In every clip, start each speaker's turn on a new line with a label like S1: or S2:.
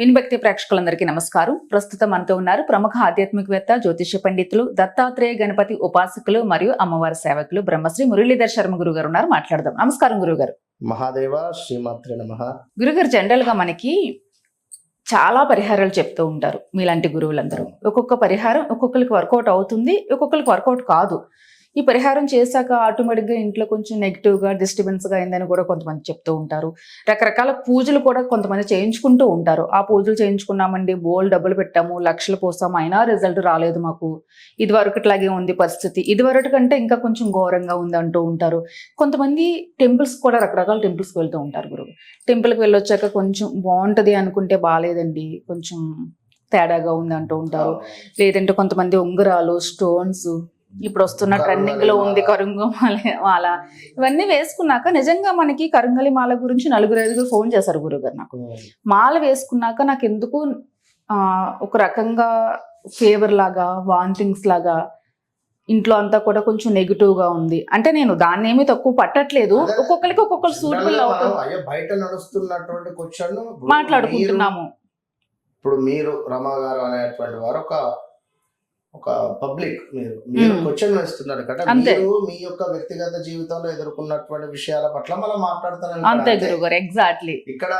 S1: వినిభక్తి ప్రేక్షకులందరికీ నమస్కారం. ప్రస్తుతం మనతో ఉన్నారు ప్రముఖ ఆధ్యాత్మికవేత్త జ్యోతిష్య పండితులు దత్తాత్రేయ గణపతి ఉపాసకులు మరియు అమ్మవారి సేవకులు బ్రహ్మశ్రీ మురళీధర్ శర్మ గురువు గారు ఉన్నారు. మాట్లాడదాం. నమస్కారం గురుగారు.
S2: మహాదేవ శ్రీమాత్రే నమ.
S1: గురుగారు జనరల్గా మనకి చాలా పరిహారాలు చెప్తూ ఉంటారు మీలాంటి గురువులందరూ. ఒక్కొక్క పరిహారం ఒక్కొక్కరికి వర్కౌట్ అవుతుంది ఒక్కొక్కరికి వర్కౌట్ కాదు. ఈ పరిహారం చేశాక ఆటోమేటిక్గా ఇంట్లో కొంచెం నెగిటివ్గా డిస్టర్బెన్స్గా అయిందని కూడా కొంతమంది చెప్తూ ఉంటారు. రకరకాల పూజలు కూడా కొంతమంది చేయించుకుంటూ ఉంటారు. ఆ పూజలు చేయించుకున్నామండి బోల్ డబ్బులు పెట్టాము లక్షలు పోసాము అయినా రిజల్ట్ రాలేదు మాకు. ఇది వరకట్లాగే ఉంది పరిస్థితి. ఇది వరకు కంటే ఇంకా కొంచెం ఘోరంగా ఉంది అంటూ ఉంటారు. కొంతమంది టెంపుల్స్ కూడా రకరకాల టెంపుల్స్కి వెళ్తూ ఉంటారు గురువు టెంపుల్కి వెళ్ళొచ్చాక కొంచెం బాగుంటది అనుకుంటే బాగాలేదండి కొంచెం తేడాగా ఉంది అంటూ ఉంటారు. లేదంటే కొంతమంది ఉంగరాలు స్టోన్స్ ఇప్పుడు వస్తున్న ట్రెండింగ్లో ఉంది కరుంగు మాల ఇవన్నీ వేసుకున్నాక నిజంగా మనకి కరుంగలి మాల గురించి నలుగురు ఐదుగురు ఫోన్ చేశారు గురుగారు నాకు. మాల వేసుకున్నాక నాకు ఎందుకు ఒక రకంగా ఫేవర్ లాగా వాంతింగ్స్ లాగా ఇంట్లో అంతా కూడా కొంచెం నెగిటివ్గా ఉంది. అంటే నేను దాన్ని ఏమీ తక్కువ పట్టట్లేదు. ఒక్కొక్కరికి ఒక్కొక్కరు సూటబుల్ అవుతుంది.
S2: బయట నడుస్తున్నటువంటి
S1: మాట్లాడుకుంటున్నాము.
S2: ఇప్పుడు మీరు రమా గారు అనేటువంటి వారు ఒక ఒక పబ్లిక్ మీరు మీరు. క్వశ్చన్ వేస్తున్నారు కదా. మీరు మీ యొక్క వ్యక్తిగత జీవితంలో ఎదుర్కొన్నటువంటి విషయాల పట్ల మనం మాట్లాడుతున్నాం
S1: అంతే గురుగారు ఎగ్జాక్ట్లీ
S2: ఇక్కడ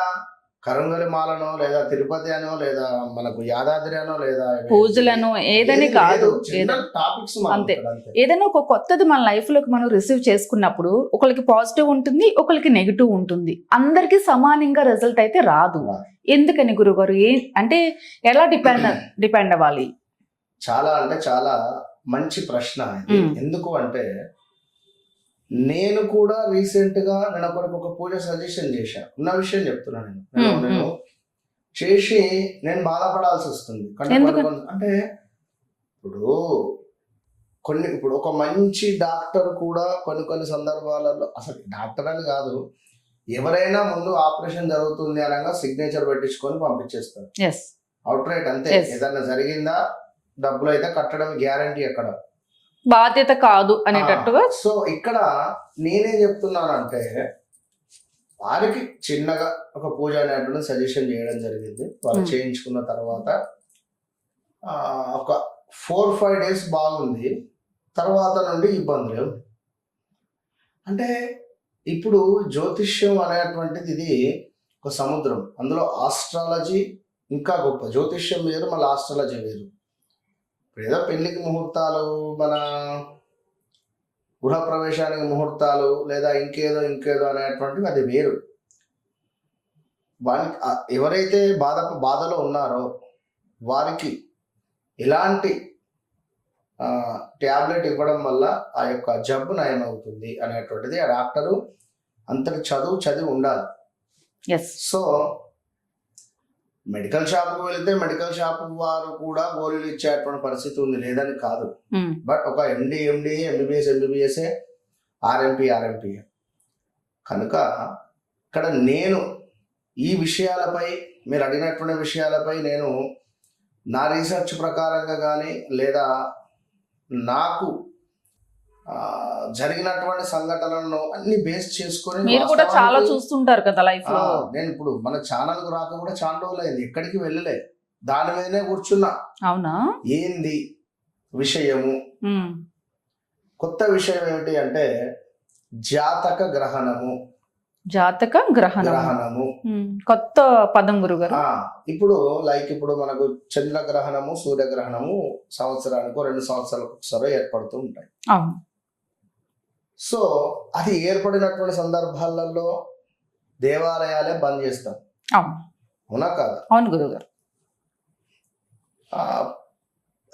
S2: కరంగలి మాలనో లేదా తిరుపతి అనో లేదా మనకు యాదాద్రి అనో లేదా
S1: పూజలను ఏదని కాదు
S2: టాపిక్స్
S1: అంతే. ఏదైనా ఒక కొత్తది మన లైఫ్లోకి మనం రిసీవ్ చేసుకున్నప్పుడు ఒకరికి పాజిటివ్ ఉంటుంది ఒకరికి నెగిటివ్ ఉంటుంది అందరికి సమానంగా రిజల్ట్ అయితే రాదు
S2: రాదు.
S1: ఎందుకని గురుగారు ఏ అంటే ఎలా డిపెండ్ డిపెండ్ అవ్వాలి
S2: చాలా అంటే చాలా మంచి ప్రశ్న ఇది. ఎందుకు అంటే నేను కూడా రీసెంట్గా నేను ఒకరికి ఒక పూజ సజెషన్ చేశాను ఉన్న విషయం చెప్తున్నా నేను. నేను- చేసి నేను బాధపడాల్సి వస్తుంది. అంటే ఇప్పుడు కొన్ని ఇప్పుడు ఒక మంచి డాక్టర్ కూడా కొన్ని కొన్ని సందర్భాలలో అసలు డాక్టర్ అని కాదు ఎవరైనా ముందు ఆపరేషన్ జరుగుతుంది అనగా సిగ్నేచర్ పెట్టించుకొని పంపించేస్తారు. అవుట్ రైట్ అంతే. ఏదన్నా జరిగిందా? డబ్బులు అయితే కట్టడం గ్యారంటీ ఎక్కడ?
S1: బాధ్యత కాదు అనేటట్టుగా
S2: సో ఇక్కడ నేనేం చెప్తున్నానంటే వారికి చిన్నగా ఒక పూజ అనేటువంటి సజెషన్ చేయడం జరిగింది. వాళ్ళు. చేయించుకున్న తర్వాత ఒక ఫోర్ ఫైవ్ డేస్ బాగుంది. తర్వాత నుండి ఇబ్బందులు అంటే ఇప్పుడు జ్యోతిష్యం అనేటువంటిది ఇది ఒక సముద్రం. అందులో ఆస్ట్రాలజీ ఇంకా గొప్ప. జ్యోతిష్యం వేరు మళ్ళీ ఆస్ట్రాలజీ వేరు. ఏదో పెళ్ళికి ముహూర్తాలు మన గృహప్రవేశానికి ముహూర్తాలు లేదా ఇంకేదో ఇంకేదో అనేటువంటివి అది వేరు. వారికి ఎవరైతే బాధ బాధలో ఉన్నారో వారికి ఎలాంటి ట్యాబ్లెట్ ఇవ్వడం వల్ల ఆ యొక్క జబ్బు నయం అవుతుంది అనేటువంటిది ఆ డాక్టరు అంతటి చదువు చదివి ఉండాలి. సో మెడికల్ షాప్కి వెళితే మెడికల్ షాప్ వారు కూడా గోళీలు ఇచ్చేటువంటి పరిస్థితి ఉంది. లేదని కాదు. బట్ ఒక ఎండి ఎండి ఎంబీబీఎస్ ఎంబీబీఎస్ఏ ఆర్ఎంపీ ఆర్ఎంపీ కనుక ఇక్కడ నేను ఈ విషయాలపై మీరు అడిగినటువంటి విషయాలపై నేను నా రీసెర్చ్ ప్రకారంగా కానీ లేదా నాకు జరిగినటువంటి సంఘటనలను అన్ని బేస్ చేసుకొని
S1: మీరు కూడా చాలా చూస్తుంటారు కదా లైఫ్లో.
S2: నేను ఇప్పుడు మన ఛానల్కు రాక కూడా చాలా అయింది. ఎక్కడికి వెళ్ళలే. దాని మీదనే కూర్చున్నా.
S1: అవునా?
S2: ఏంది విషయము. కొత్త విషయం ఏమిటి అంటే జాతక గ్రహణము.
S1: జాతక గ్రహణం
S2: గ్రహణము.
S1: కొత్త పదం గురుగారు.
S2: ఇప్పుడు లైక్ ఇప్పుడు మనకు చంద్రగ్రహణము సూర్యగ్రహణము సంవత్సరానికి రెండు సంవత్సరాలకు ఒకసారి ఏర్పడుతూ ఉంటాయి.
S1: అవును.
S2: సో అది ఏర్పడినటువంటి సందర్భాలలో దేవాలయాలే బంద్ చేస్తాం.
S1: అవును.
S2: కాదా?
S1: అవును గురుగారు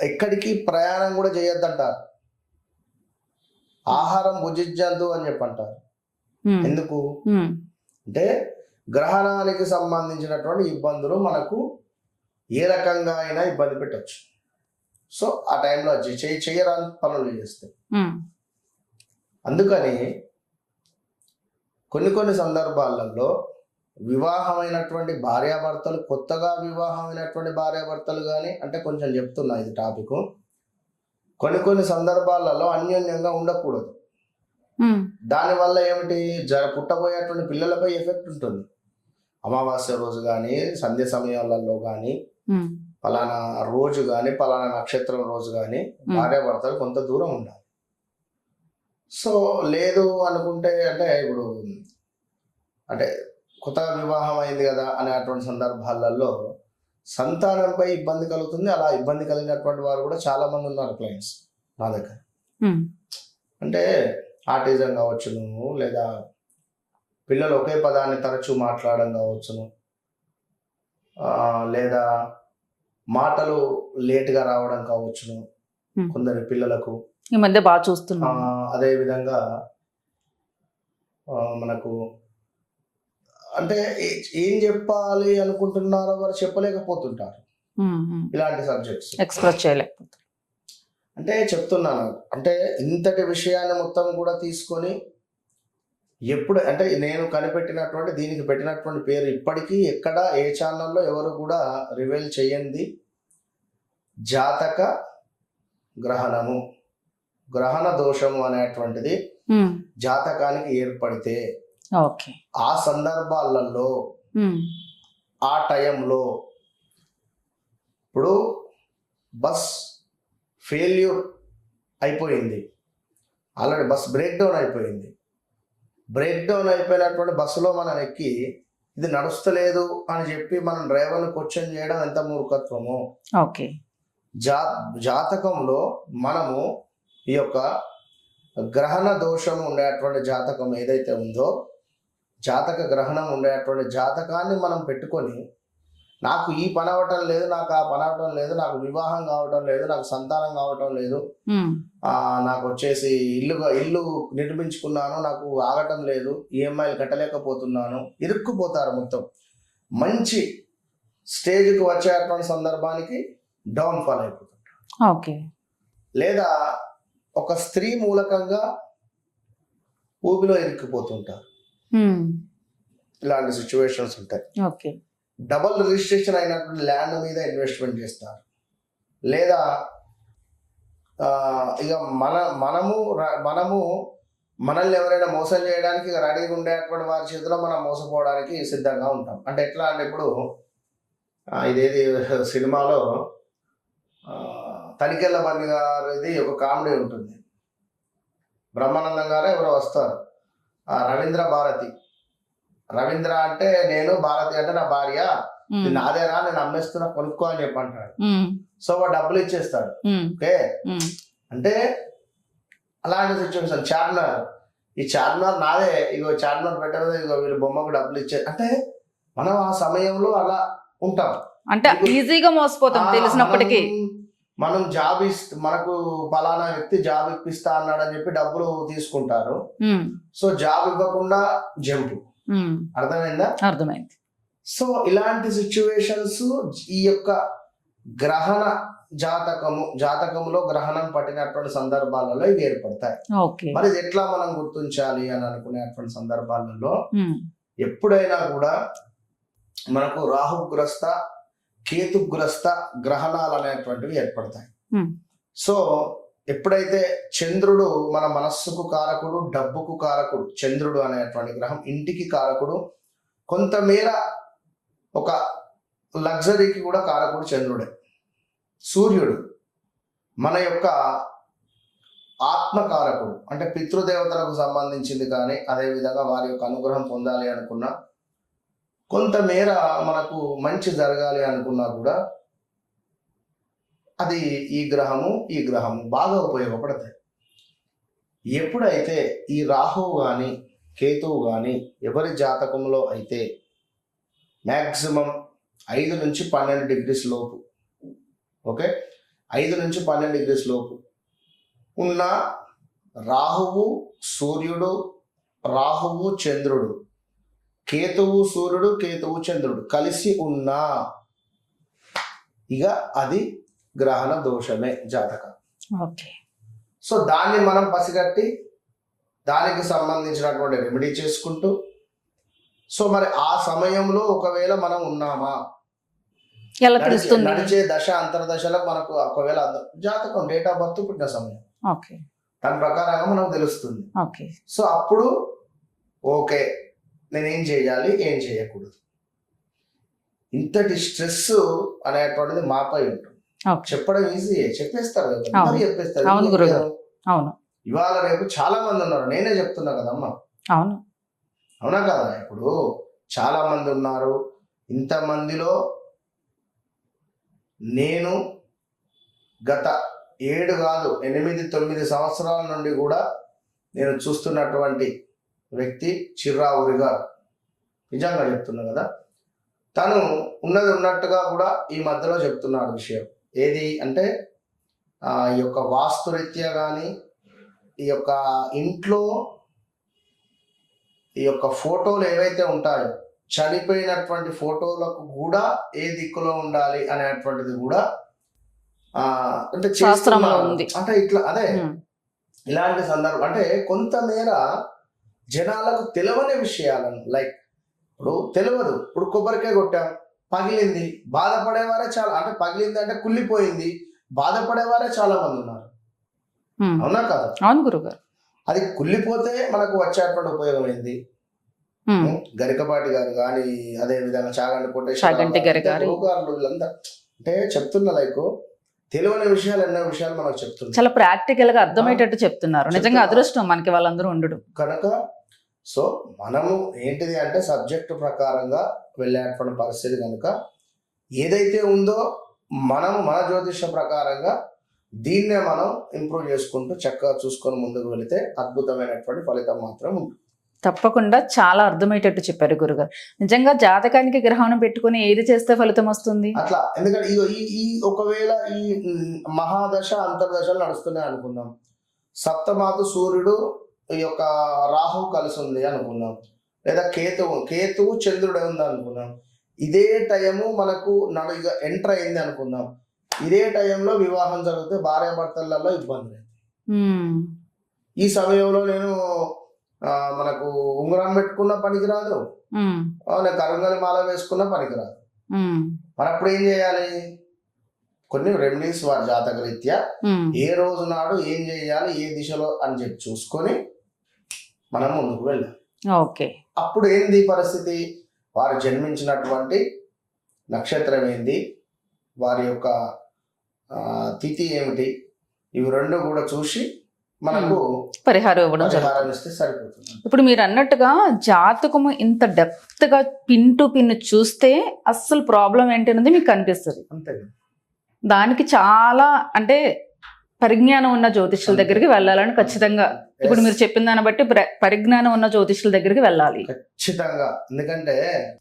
S2: ఎక్కడికి ప్రయాణం కూడా చేయొద్దంటారు. ఆహారం భుజించద్దు అని చెప్పంటారు. ఎందుకు. అంటే గ్రహణానికి సంబంధించినటువంటి ఇబ్బందులు మనకు ఏ రకంగా అయినా ఇబ్బంది పెట్టచ్చు. సో ఆ టైంలో చేయరాని పనులు చేస్తే.
S1: ఉమ్.
S2: అందుకని కొన్ని కొన్ని సందర్భాలలో వివాహమైనటువంటి భార్యాభర్తలు కొత్తగా వివాహమైనటువంటి భార్యాభర్తలు కానీ అంటే కొంచెం చెప్తున్నా ఇది టాపిక్ కొన్ని కొన్ని సందర్భాలలో అన్యోన్యంగా ఉండకూడదు. దానివల్ల ఏమిటి? జర పుట్టబోయేటువంటి పిల్లలపై ఎఫెక్ట్ ఉంటుంది. అమావాస్య రోజు కానీ సంధ్య సమయాలలో కానీ పలానా రోజు కానీ పలానా నక్షత్రం రోజు కానీ భార్యాభర్తలు కొంత దూరం ఉండాలి. సో లేదు అనుకుంటే అంటే ఇప్పుడు అంటే కొత్తగా వివాహం అయింది కదా అనే అటువంటి సందర్భాలలో సంతానంపై ఇబ్బంది కలుగుతుంది. అలా ఇబ్బంది కలిగినటువంటి వారు కూడా చాలా మంది ఉన్నారు క్లయింట్స్ నా దగ్గర. అంటే ఆటిజం కావచ్చును లేదా పిల్లలు ఒకే పదాన్ని తరచూ మాట్లాడడం కావచ్చును. లేదా మాటలు లేటుగా రావడం కావచ్చును. కొందరి పిల్లలకు
S1: ఈ మధ్య బాగా చూస్తున్నాం.
S2: అదే విధంగా మనకు అంటే ఏ- చెప్పాలి అనుకుంటున్నారో వారు చెప్పలేకపోతుంటారు. ఇలాంటి సబ్జెక్ట్స్.
S1: ఎక్స్ప్రెస్ చేయలేకపోతే
S2: అంటే చెప్తున్నాను అంటే ఇంతటి విషయాన్ని మొత్తం కూడా తీసుకొని ఎప్పుడు అంటే నేను కనిపెట్టినటువంటి దీనికి పెట్టినటువంటి పేరు ఇప్పటికీ ఎక్కడ ఏ ఛానల్లో ఎవరు కూడా రివీల్ చేయండి. జాతక గ్రహణము. గ్రహణ దోషము అనేటువంటిది జాతకానికి ఏర్పడితే ఆ సందర్భాలలో ఆ టైంలో ఇప్పుడు బస్ ఫెయిల్యూర్ అయిపోయింది. ఆల్రెడీ బస్ బ్రేక్ డౌన్ అయిపోయింది. బ్రేక్ డౌన్ అయిపోయినటువంటి బస్సులో మనం ఎక్కి ఇది నడుస్తలేదు అని చెప్పి మనం డ్రైవర్ని క్వశ్చన్ చేయడం ఎంత మూర్ఖత్వము?
S1: ఓకే.
S2: జా జాతకంలో మనము ఈ యొక్క గ్రహణ దోషం ఉండేటువంటి జాతకం ఏదైతే ఉందో జాతక గ్రహణం ఉండేటువంటి జాతకాన్ని మనం పెట్టుకొని నాకు ఈ పని అవ్వటం లేదు నాకు ఆ పని అవ్వటం లేదు నాకు వివాహం కావటం లేదు నాకు సంతానం కావటం లేదు నాకు వచ్చేసి ఇల్లు ఇల్లు నిర్మించుకున్నాను నాకు ఆగటం లేదు ఈఎంఐలు కట్టలేకపోతున్నాను ఇరుక్కుపోతారు మొత్తం. మంచి స్టేజ్కి వచ్చేటువంటి సందర్భానికి డౌన్ ఫాల్ అయిపోతుంది
S1: ఓకే.
S2: లేదా ఒక స్త్రీ మూలకంగా ఊబిలో ఇరుక్కుపోతుంటారు. ఇలాంటి సిచ్యువేషన్స్ ఉంటాయి.
S1: ఓకే.
S2: డబుల్ రిజిస్ట్రేషన్ అయినటువంటి ల్యాండ్ మీద ఇన్వెస్ట్మెంట్ చేస్తారు. లేదా ఇక మన మనము మనము మనల్ని ఎవరైనా మోసం చేయడానికి రెడీగా ఉండేటువంటి వారి చేతిలో మనం మోసపోవడానికి సిద్ధంగా ఉంటాం. అంటే ఎట్లా అంటే ఇప్పుడు ఇదేది సినిమాలో తనికెళ్ళ బండి గారిది ఒక కామెడీ ఉంటుంది. బ్రహ్మానందం గారు ఎవరో వస్తారు. ఆ, రవీంద్ర భారతి. రవీంద్ర అంటే నేను భారతి అంటే నా భార్య. నాదేరా నేను అమ్మేస్తున్నా కొనుక్కో అని చెప్పి అంటాడు
S1: ఉమ్,
S2: సో వాడు డబ్బులు ఇచ్చేస్తాడు. ఓకే? అంటే అలాంటి సిచ్యువేషన్. చార్మినార్. ఈ చార్మినార్ నాదే. ఇగో చార్మినార్ పెట్టలేదు ఇగో వీళ్ళు బొమ్మకు డబ్బులు ఇచ్చే. అంటే మనం ఆ సమయంలో అలా ఉంటాం.
S1: అంటే ఈజీగా మోసపోతాం తెలిసినప్పటికీ.
S2: మనం- జాబ్ ఇస్త మనకు పలానా వ్యక్తి జాబ్ ఇప్పిస్తా అన్నాడని చెప్పి డబ్బులు తీసుకుంటారు. సో జాబ్ ఇవ్వకుండా జంపు. అర్థమైందా?
S1: అర్థమైంది.
S2: సో ఇలాంటి సిచ్యువేషన్స్ ఈ యొక్క గ్రహణ జాతకము జాతకములో గ్రహణం పట్టినటువంటి సందర్భాలలో ఇవి ఏర్పడతాయి. మరి ఎట్లా మనం గుర్తించాలి అని అనుకునేటువంటి సందర్భాలలో ఎప్పుడైనా కూడా మనకు రాహుగ్రస్త కేతుగ్రస్త గ్రహణాలు అనేటువంటివి ఏర్పడతాయి
S1: Hmm.
S2: సో ఎప్పుడైతే చంద్రుడు మన మనస్సుకు కారకుడు డబ్బుకు కారకుడు చంద్రుడు అనేటువంటి గ్రహం ఇంటికి కారకుడు కొంతమేర ఒక లగ్జరీకి కూడా కారకుడు చంద్రుడే సూర్యుడు మన యొక్క ఆత్మకారకుడు అంటే పితృదేవతలకు సంబంధించింది కానీ అదేవిధంగా వారి యొక్క అనుగ్రహం పొందాలి అనుకున్నా కొంతమేర మనకు మంచి జరగాలి అనుకున్నా కూడా అది ఈ గ్రహము ఈ గ్రహము బాగా ఉపయోగపడతాయి. ఎప్పుడైతే ఈ రాహువు కానీ కేతువు కానీ ఎవరి జాతకంలో అయితే మ్యాక్సిమం ఐదు నుంచి పన్నెండు డిగ్రీస్ లోపు ఓకే? ఐదు నుంచి పన్నెండు డిగ్రీస్ లోపు ఉన్న రాహువు సూర్యుడు రాహువు చంద్రుడు కేతువు సూర్యుడు కేతువు చంద్రుడు కలిసి ఉన్నా. ఇక అది గ్రహణ దోషమే జాతకం.
S1: ఓకే.
S2: సో దాన్ని మనం పసిగట్టి దానికి సంబంధించినటువంటి రెమెడీ చేసుకుంటూ సో మరి ఆ సమయంలో ఒకవేళ మనం ఉన్నామా?
S1: ఎలా
S2: నడిచే-
S1: తెలుస్తుంది?
S2: నడిచే దశ అంతర్దశలో మనకు ఒకవేళ జాతకం డేట్ ఆఫ్ బర్త్ పుట్టిన సమయం.
S1: ఓకే.
S2: దాని ప్రకారంగా మనకు తెలుస్తుంది.
S1: ఓకే.
S2: సో అప్పుడు ఓకే నేను చేయాలి ఏం చేయకూడదు. ఇంతటి స్ట్రెస్ అనేటువంటిది మాపై ఉంటుంది. చెప్పడం ఈజీ చెప్పేస్తారు. అందరూ చెప్పేస్తారు?
S1: అవును
S2: ఇవాళ రేపు చాలా మంది ఉన్నారు. నేనే చెప్తున్నా కదమ్మా.
S1: అవును.
S2: అవునా కదా? ఇప్పుడు చాలా మంది ఉన్నారు. ఇంతమందిలో నేను గత ఏడు కాదు ఎనిమిది తొమ్మిది సంవత్సరాల నుండి కూడా నేను చూస్తున్నటువంటి వ్యక్తి చిర్రావురి గారు నిజంగా చెప్తున్నా కదా తను ఉన్నది ఉన్నట్టుగా కూడా ఈ మధ్యలో చెప్తున్నాడు విషయం ఏది అంటే ఆ, ఈ యొక్క వాస్తురీత్యా కానీ ఈ యొక్క ఇంట్లో ఈ యొక్క ఫోటోలు ఏవైతే ఉంటాయో చనిపోయినటువంటి ఫోటోలకు కూడా ఏ దిక్కులో ఉండాలి అనేటువంటిది కూడా ఆ అంటే. అంటే ఇట్లా అదే. ఇలాంటి సందర్భం అంటే కొంతమేర జనాలకు తెలియని విషయాలను లైక్ ఇప్పుడు తెలియదు ఇప్పుడు కొబ్బరికాయ కొట్టాం పగిలింది బాధపడేవారే చాలా అంటే పగిలింది అంటే కుళ్ళిపోయింది బాధపడేవారే చాలా మంది ఉన్నారు. అవునా కాదు?
S1: అవును గురుగారు.
S2: అది కుళ్ళిపోతే మనకు వచ్చేటువంటి ఉపయోగం ఏంది. గరికపాటి గారు కానీ అదే విధంగా చాగంటి వీళ్ళంతా. అంటే చెప్తున్న లైక్ తెలియని విషయాలు ఎన్నో విషయాలు మనకు చెప్తున్నారు.
S1: చాలా ప్రాక్టికల్గా అర్థమయ్యేటట్టు చెప్తున్నారు. నిజంగా. అదృష్టం మనకి వాళ్ళందరూ ఉండడు.
S2: కనుక సో మనము ఏంటిది అంటే సబ్జెక్టు ప్రకారంగా వెళ్ళేటువంటి పరిస్థితి కనుక ఏదైతే ఉందో మనము మన జ్యోతిష ప్రకారంగా దీన్నే మనం ఇంప్రూవ్ చేసుకుంటూ చక్కగా చూసుకొని ముందుకు వెళితే అద్భుతమైనటువంటి ఫలితం మాత్రం ఉంటుంది.
S1: తప్పకుండా చాలా అర్థమయ్యేటట్టు చెప్పారు గురుగారు. నిజంగా జాతకానికి గ్రహణం పెట్టుకుని ఏది చేస్తే ఫలితం వస్తుంది?
S2: అట్లా ఎందుకంటే ఈ ఈ ఒకవేళ ఈ మహాదశ అంతర్దశలు నడుస్తున్నాయి అనుకుందాం. సప్తమాతు సూర్యుడు ఈ యొక్క రాహు కలిసి ఉంది అనుకుందాం. లేదా కేతువు కేతువు చంద్రుడు ఉంది అనుకుందాం. ఇదే టైము మనకు నడు ఎంటర్ అయింది అనుకుందాం. ఇదే టైంలో వివాహం జరిగితే భార్యాభర్తలలో ఇబ్బంది. ఈ సమయంలో నేను మనకు ఉంగరం పెట్టుకున్న పనికిరాదు. నేను కరుంగలి మాల వేసుకున్న పనికిరాదు. మరి అప్పుడు ఏం చేయాలి? కొన్ని రెమెడీస్ వారి జాతక రీత్యా. ఏ రోజు నాడు ఏం చేయాలి? ఏ దిశలో అని చెప్పి చూసుకొని మనం ముందుకు వెళ్ళాలి
S1: ఓకే.
S2: అప్పుడు ఏంది పరిస్థితి? వారు జన్మించినటువంటి నక్షత్రం ఏంది? వారి యొక్క తిథి ఏమిటి? ఇవి రెండు కూడా చూసి మనకు
S1: పరిహారం ఇవ్వడం
S2: సరిపోతుంది.
S1: ఇప్పుడు మీరు అన్నట్టుగా జాతకము ఇంత డెప్త్గా పిన్ టు పిన్ చూస్తే అస్సలు ప్రాబ్లం ఏంటి అనేది మీకు కనిపిస్తుంది.
S2: అంతే
S1: దానికి చాలా అంటే పరిజ్ఞానం ఉన్న జ్యోతిష్యుల దగ్గరికి వెళ్ళాలని ఖచ్చితంగా. ఇప్పుడు మీరు చెప్పిన దాన్ని బట్టి ప్ర- పరిజ్ఞానం ఉన్న జ్యోతిష్యుల దగ్గరికి వెళ్ళాలి.
S2: ఖచ్చితంగా. ఎందుకంటే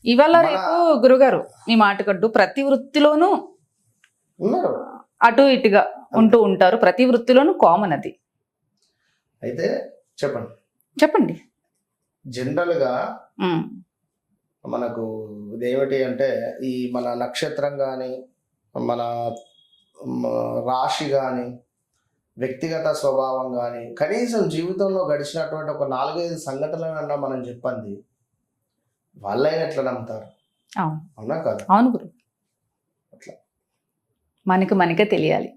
S1: ఇవాళ రేపు గురుగారు మీ మాట కట్టు. ప్రతి వృత్తిలోనూ అటు ఇటుగా ఉంటూ ఉంటారు. ప్రతి వృత్తిలోనూ కామన్ అది.
S2: అయితే చెప్పండి.
S1: చెప్పండి. జనరల్గా
S2: మనకు ఇదేమిటి అంటే ఈ మన నక్షత్రం కానీ మన రాశి కానీ వ్యక్తిగత స్వభావం కానీ కనీసం జీవితంలో గడిచినటువంటి ఒక నాలుగైదు సంఘటనలన్నా మనం చెప్పండి వాళ్ళైనా ఎట్లా నమ్ముతారు?
S1: అవును.
S2: అవునా కదా?
S1: అవును గురు.
S2: అట్లా.
S1: మనకి మనకే తెలియాలి.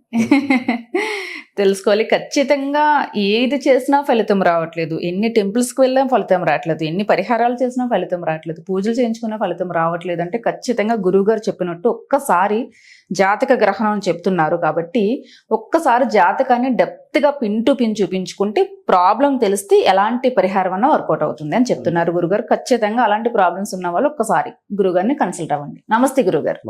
S1: తెలుసుకోవాలి. ఖచ్చితంగా ఏది చేసినా ఫలితం రావట్లేదు. ఎన్ని టెంపుల్స్కి వెళ్ళినా ఫలితం రావట్లేదు. ఎన్ని పరిహారాలు చేసినా ఫలితం రావట్లేదు. పూజలు చేయించుకున్నా ఫలితం రావట్లేదు. అంటే ఖచ్చితంగా గురువుగారు చెప్పినట్టు ఒక్కసారి జాతక గ్రహణం అని చెప్తున్నారు కాబట్టి ఒక్కసారి జాతకాన్ని డెప్త్గా పిన్ టు పిన్ చూపించుకుంటే ప్రాబ్లం తెలిస్తే ఎలాంటి పరిహారం అన్నా వర్కౌట్ అవుతుంది అని చెప్తున్నారు గురుగారు ఖచ్చితంగా అలాంటి ప్రాబ్లమ్స్ ఉన్న వాళ్ళు ఒక్కసారి గురుగారిని కన్సల్ట్ అవ్వండి. నమస్తే గురుగారు